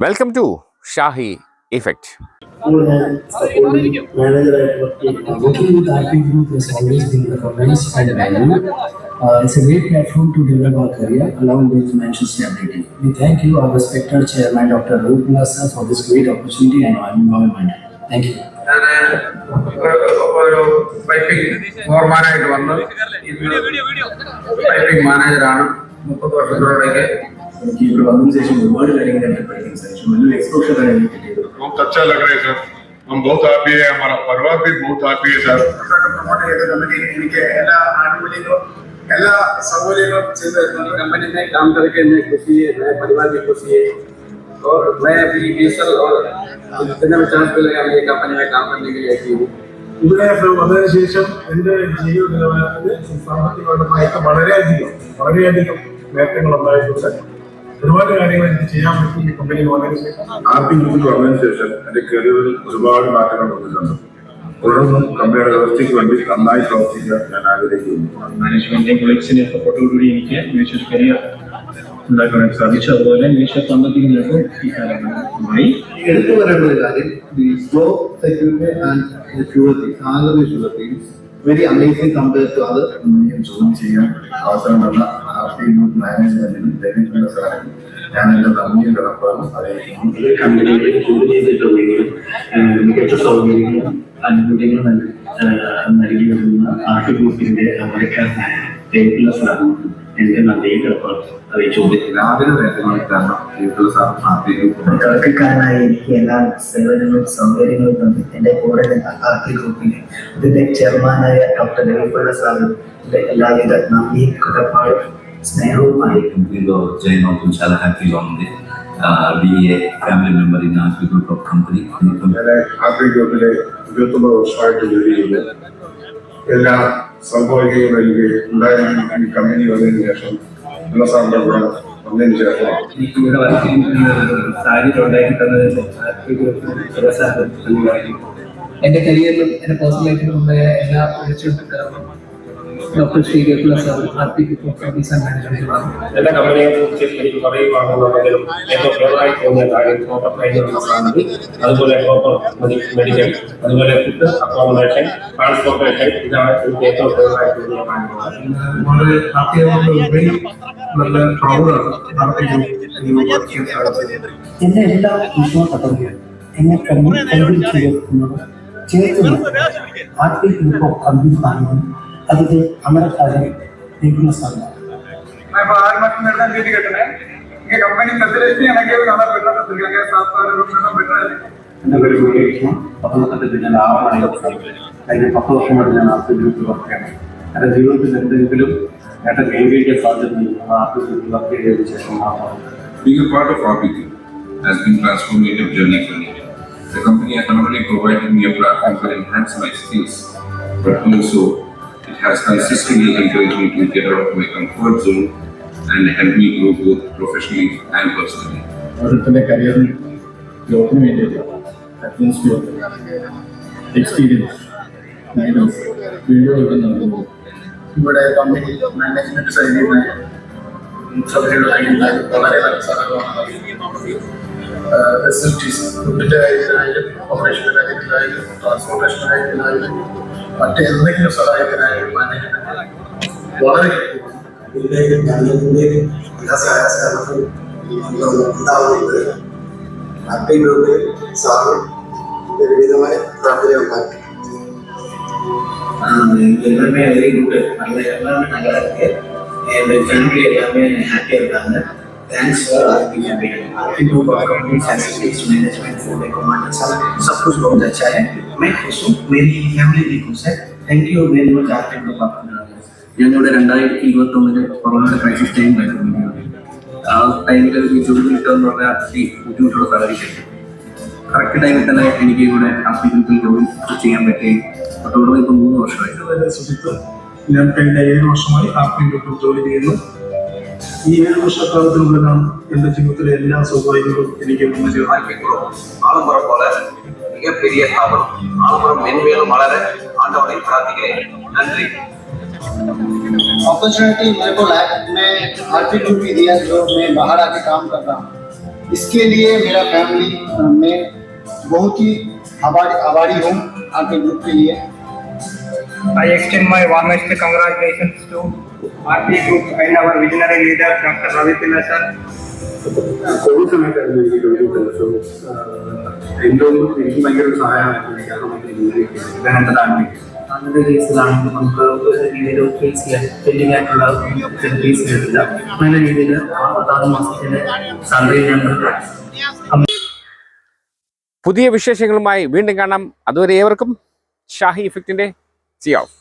Welcome to Shahi effect manager at uh, working with RP Group has always been recognized and valued. Uh, it's a great platform to develop our career along with financial stability. We thank you, our respected chairman, Dr. Rup Lassa, for this great opportunity and involvement. Thank you. ഞാൻ ഒരു piping ഫോർമാനായിട്ട് വന്ന് ഇന്ന് piping മാനേജറാണ് മുപ്പത് വർഷത്തോടൊക്കെ എനിക്ക് ഇവിടെ വന്നതിന് ശേഷം ഒരുപാട് കാര്യങ്ങൾ എനിക്ക് പഠിക്കാൻ സാധിച്ചു നല്ലൊരു എക്സ്പോഷർ ആണ് എനിക്ക് കിട്ടിയത് बहुत अच्छा लग रहा है सर हम बहुत हैप्पी है हमारा परिवार भी बहुत हैप्पी है सर പ്രൊമോട്ട് ചെയ്ത കമ്പനി എനിക്ക് എല്ലാ ആനുകൂല്യങ്ങളും എല്ലാ സൗകര്യങ്ങളും ചെയ്തു തരുന്നുണ്ട് कंपनी में काम करके मैं खुशी है मेरे परिवार भी खुशी है और मैं अभी बीस साल और जितना भी चांस मिलेगा मैं कंपनी में काम करने के लिए आई हूँ ഇവിടെ വന്നതിന് ശേഷം എന്റെ ജീവിത നിലവാരത്തിന് സാമ്പത്തികപരമായിട്ട് വളരെയധികം വളരെയധികം നേട്ടങ്ങൾ ഉണ്ടായിട്ടുണ്ട് ഒരുപാട് കാര്യങ്ങൾ എനിക്ക് ചെയ്യാൻ പറ്റും ഈ കമ്പനി ആർപ്പി ഗ്രൂപ്പിൽ വന്നതിന് ശേഷം എന്റെ കരിയറിൽ ഒരുപാട് മാറ്റങ്ങൾ വന്നിട്ടുണ്ട്. തുടർന്നും കമ്പനിയുടെ വ്യവസ്ഥയ്ക്ക് വേണ്ടി നന്നായി പ്രവർത്തിക്കാൻ ഞാൻ ആഗ്രഹിക്കുന്നു. മാനേജ്മെന്റിന്റെ കൊളീഗ്സിന്റെ സപ്പോർട്ടോടുകൂടി എനിക്ക് മികച്ചൊരു കരിയർ ഉണ്ടാക്കാൻ സാധിച്ചു. അതുപോലെ മികച്ച സാമ്പത്തിക നേട്ടവും ഈ കാലഘട്ടമായി എടുത്തു പറയേണ്ട ഒരു കാര്യം the slow security and very amazing compare to അത് ജോലി ചെയ്യാൻ അവസരം തന്ന ആർട്ടി ഗ്രൂപ്പ് മാനേജ്മെന്റിനും രവീന്ദ്രന്റെ സാറിനും ഞാൻ എന്റെ നന്ദിയും കടപ്പാടും അറിയിക്കുന്നു. കമ്പനിയിൽ ജോലി ഏഹ് മികച്ച സൗകര്യങ്ങളും അനുകൂല്യങ്ങളും നൽകി വരുന്ന ആർട്ടി ഗ്രൂപ്പിന്റെ അമരക്കാരനായ സാറിനും എനിക്ക് നന്ദിയും അറിയിച്ചു എല്ലാവരും തുടക്കക്കാരനായ എനിക്ക് എല്ലാ സേവനങ്ങളും സൗകര്യങ്ങളും തന്നു എന്റെ കൂടെ ആർക്കി ഗ്രൂപ്പിന് ഇതിന്റെ ചെയർമാനായ ഡോക്ടർ രവിപ്പുള്ള സാറും എല്ലാവിധ നന്ദിയും കടപ്പാടും സ്നേഹവുമായി. Be a family member in ആർക്കി group of company ആർക്കി ഗ്രൂപ്പിലെ ഇരുപത്തൊമ്പത് വർഷമായിട്ട് ജോലി ചെയ്തു എല്ലാ സൗഭാഗ്യങ്ങളും എനിക്ക് ഉണ്ടായിരുന്നു ഈ കമ്പനി വന്നതിന് ശേഷം നല്ല കൂടെ വന്നതിന് ശേഷം എനിക്ക് ഇവിടെ വർക്ക് ചെയ്യുന്ന സാഹചര്യം ഉണ്ടാക്കി തന്നതിന് എന്റെ കരിയറിലും എന്റെ പേഴ്സണൽ ലൈഫിലും എല്ലാ കാരണം doctor Shri Gokula sir Arctic properties and management എന്റെ കമ്പനിയെ കുറിച്ച് എനിക്ക് പറയുവാണെന്നുണ്ടെങ്കിലും ഏറ്റവും ഫേവറായി തോന്നിയ കാര്യം പ്രോപ്പർ ട്രെയിനിങ് സാധനം. അതുപോലെ പ്രോപ്പർ മെഡിക്കൽ അതുപോലെ ഫുഡ് അക്കോമഡേഷൻ ട്രാൻസ്പോർട്ടേഷൻ ഇതാണ് എനിക്ക് ഏറ്റവും ഫേവറായി തോന്നിയ വളരെ ഹാപ്പിയാവുന്ന വെരി നല്ല പ്രൗഡാണ് ആർട്ടി ഗ്രൂപ്പ് വർക്ക് ചെയ്യാൻ സാധിച്ചത് എന്റെ എല്ലാ വിശ്വാസത്തോടെയും എന്നെ കണ്ണു ചേർത്ത് ആർട്ടിക് കമ്പനി കാണുന്നു Being a part of RPG has been transformative journey for me. The company has not only provided me a platform to enhance my skills, but also has consistently encouraged me to get out of my comfort zone and help me grow both professionally and personally. ഓരോരുത്തരുടെ കരിയറിൽ ഗ്രോത്തിന് വേണ്ടിയിട്ട് atmosphere experience guidance വീഡിയോകൾ നൽകുന്നു ഇവിടെ company management സൈഡിൽ നിന്ന് സൗകര്യങ്ങൾ നൽകുന്നത് വളരെ നല്ല സ്ഥലമാണ് ഫെസിലിറ്റീസ് ഫുഡിന്റെ കാര്യത്തിനായാലും ഓപ്പറേഷന്റെ കാര്യത്തിനായാലും ട്രാൻസ്പോർട്ടേഷൻ കാര്യത്തിനായാലും മറ്റെന്തെങ്കിലും സഹായത്തിനായാലും മാനേജ്മെന്റ് വളരെ ഇതിലേക്ക് നല്ലതിന്റെയും വികസന സഹകരണം ഉണ്ടാവുന്നത് ഹാപ്പി ഗ്രൂപ്പിൽ സാറും വിവിധമായ പ്രാർത്ഥന ഉണ്ടാക്കി எல்லாமே வெரி குட் நல்ல எல்லாமே நல்லா இருக்கு என் ஃபேமிலி எல்லாமே ஹாப்பியாக இருக்காங்க Thanks for improve our complete facilities management for the commander sir. सब कुछ बहुत अच्छा है मैं खुश हूँ मेरी फैमिली भी खुश है थैंक यू वेरी मच आपके ग्रुप आपको ഞങ്ങളുടെ രണ്ടായിരത്തി ഇരുപത്തി ഒന്നിൽ കൊറോണയുടെ ക്രൈസിസ് ടൈം കഴിഞ്ഞു ആ ടൈമിൽ യൂട്യൂബിൽ കിട്ടുക എന്ന് പറഞ്ഞാൽ അതി ബുദ്ധിമുട്ടുള്ള സാഹചര്യം കറക്റ്റ് ടൈമിൽ തന്നെ എനിക്ക് ഇവിടെ ആശുപത്രിയിൽ ജോലി ചെയ്യാൻ പറ്റി. അതോടൊപ്പം ഇപ്പം മൂന്ന് വർഷമായി. ഞാൻ കഴിഞ്ഞ ഏഴ് വർഷമായി ആപ്പിൽ ജോലി ചെയ്യുന്നു. ഈ ഏഴ് വർഷക്കാലത്തിനുള്ളിലാണ് എന്റെ ജീവിതത്തിലെ എല്ലാ സൗകര്യങ്ങളും എനിക്ക് വന്നു ചേർന്നു ஆலம்பரம் போல மிகப்பெரிய ஸ்தாபனம் ஆலம்பரம் மென்மேலும் வளர ஆண்டவனை பிரார்த்திக்கிறேன் நன்றி अपॉर्चुनिटी मेरे को लाइफ में आरपी ग्रुप ही दिया जो मैं बाहर आके काम कर रहा हूँ इसके लिए मेरा फैमिली मैं बहुत ही आभारी आभारी हूँ आपके ग्रुप के लिए I extend my warmest congratulations to RP group. Covid സമയത്തായിരുന്നു എനിക്ക് ജോലി സോ എനിക്ക് ഭയങ്കര ഒരു സഹായമായിരുന്നു. എന്റെ താല്പര്യം അങ്ങനത്തെ കേസിലാണെങ്കിൽ നമുക്ക് ഒരു രീതിയിൽ ഫേസ് ചെയ്യാൻ പെൻഡിങ് ആയിട്ടുള്ള ഫേസ് ചെയ്തിട്ടില്ല നല്ല രീതിയിൽ ആറ് മാസത്തിന്റെ സാലറി ഞങ്ങൾ പുതിയ വിശേഷങ്ങളുമായി വീണ്ടും കാണാം. അതുവരെ ഏവർക്കും ഷാഹി ഇഫക്റ്റിന്റെ സി ഓഫ്